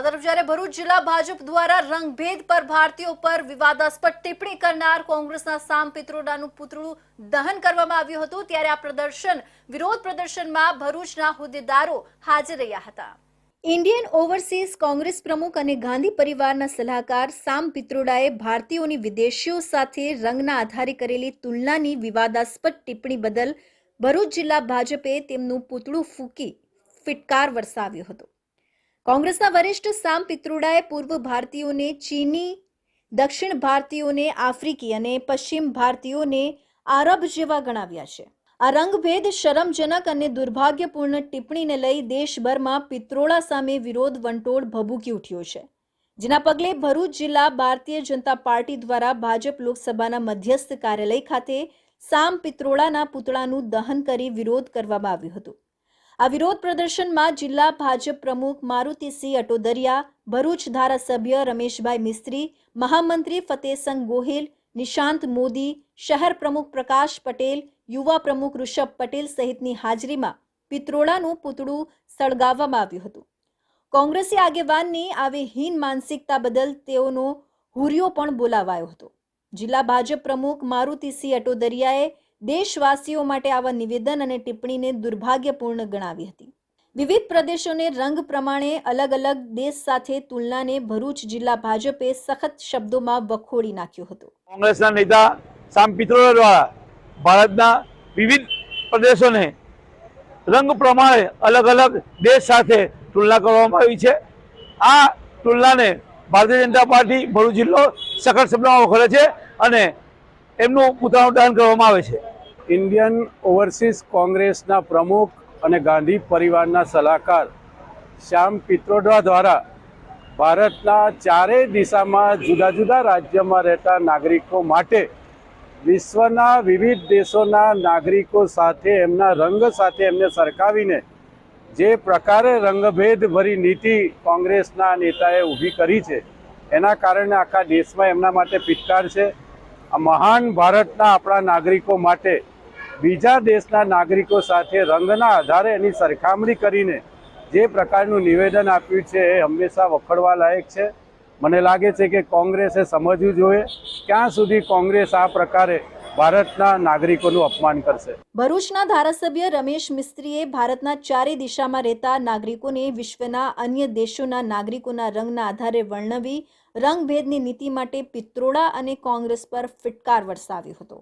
તરફ જ્યારે ભરૂચ જિલ્લા ભાજપ દ્વારા રંગભેદ પર ભારતીયો પર વિવાદાસ્પદ ટિપ્પણી કરનાર કોંગ્રેસના સામ પિત્રોડાનું દહન કરવામાં આવ્યું હતું, ત્યારે આ પ્રદર્શન, વિરોધ પ્રદર્શનમાં ભરૂચના હોદ્દેદારો હાજર રહ્યા હતા. ઇન્ડિયન ઓવરસીઝ કોંગ્રેસ પ્રમુખ અને ગાંધી પરિવારના સલાહકાર સામ પિત્રોડાએ ભારતીયોની વિદેશીઓ સાથે રંગના આધારે કરેલી તુલનાની વિવાદાસ્પદ ટિપ્પણી બદલ ભરૂચ જિલ્લા ભાજપે તેમનું પુતળું ફૂંકી ફિટકાર વરસાવ્યો હતો. કોંગ્રેસના વરિષ્ઠ સામ પિત્રોડાએ પૂર્વ ભારતીયોને ચીની, દક્ષિણ ભારતીયોને આફ્રિકી અને પશ્ચિમ ભારતીયોને આરબ જેવા ગણાવ્યા છે. આ રંગભેદ શરમજનક અને દુર્ભાગ્યપૂર્ણ ટિપ્પણીને લઈ દેશભરમાં પિત્રોડા સામે વિરોધ વંટોળ ભભૂકી ઉઠ્યો છે. જેના પગલે ભરૂચ જિલ્લા ભારતીય જનતા પાર્ટી દ્વારા ભાજપ લોકસભાના મધ્યસ્થ કાર્યાલય ખાતે સામ પિત્રોડાના પુતળાનું દહન કરી વિરોધ કરવામાં આવ્યો હતો. આ વિરોધ પ્રદર્શનમાં જિલ્લા ભાજપ પ્રમુખ મારુતિસિંહ અટોદરિયા, ભરૂચ ધારાસભ્ય રમેશભાઈ મિસ્ત્રી, મહામંત્રી ફતેહસંગ ગોહિલ, નિશાંત મોદી, શહેર પ્રમુખ પ્રકાશ પટેલ, યુવા પ્રમુખ ઋષભ પટેલ સહિતની હાજરીમાં પિત્રોડાનું પૂતળું સળગાવવામાં આવ્યું હતું. કોંગ્રેસી આગેવાનની આવી હીન માનસિકતા બદલ તેઓનો હુરિયો પણ બોલાવાયો હતો. જિલ્લા ભાજપ પ્રમુખ મારુતિસિંહ અટોદરિયાએ દેશવાસીઓ માટે આવા નિવેદન અને ટિપ્પણીને દુર્ભાગ્યપૂર્ણ ગણાવી હતી. વિવિધ પ્રદેશોને રંગ પ્રમાણે અલગ અલગ દેશ સાથે તુલનાને ભરૂચ જિલ્લા ભાજપે સખત શબ્દોમાં વખોડી નાખ્યો હતો. કોંગ્રેસના નેતા સામ પિત્રોડા દ્વારા ભારતના વિવિધ પ્રદેશોને રંગ પ્રમાણે અલગ અલગ દેશ સાથે તુલના કરવામાં આવી છે. આ તુલનાને ભારતીય જનતા પાર્ટી ભરૂચ જિલ્લો સખત શબ્દોમાં વખોડે છે અને એમનું દહન કરવામાં આવે છે. ઇન્ડિયન ઓવરસીઝ કોંગ્રેસના પ્રમુખ અને ગાંધી પરિવારના સલાહકાર શ્યામ પિત્રોડા દ્વારા ભારતના ચારેય દિશામાં જુદા જુદા રાજ્યમાં રહેતા નાગરિકો માટે વિશ્વના વિવિધ દેશોના નાગરિકો સાથે એમના રંગ સાથે એમને સરખાવીને જે પ્રકારે રંગભેદ ભરી નીતિ કોંગ્રેસના નેતાએ ઊભી કરી છે, એના કારણે આખા દેશમાં એમના માટે પિત્કાર છે. આ મહાન ભારતના આપણા નાગરિકો માટે બીજા દેશના નાગરિકો સાથે રંગના આધારે એની સરખામણી કરીને જે પ્રકારનું નિવેદન આપ્યું છે એ હંમેશા વખોડવા લાયક છે. મને લાગે છે કે કોંગ્રેસે સમજવું જોઈએ ક્યાં સુધી કોંગ્રેસ આ પ્રકારે ભારતના નાગરિકોનું અપમાન કરશે. ભરૂચના ધારાસભ્ય રમેશ મિસ્ત્રીએ ભારતના ચારે દિશામાં રહેતા નાગરિકોને વિશ્વના અન્ય દેશોના નાગરિકોના રંગના આધારે વર્ણવી રંગભેદની નીતિ માટે પિત્રોડા અને કોંગ્રેસ પર ફિટકાર વરસાવ્યો હતો.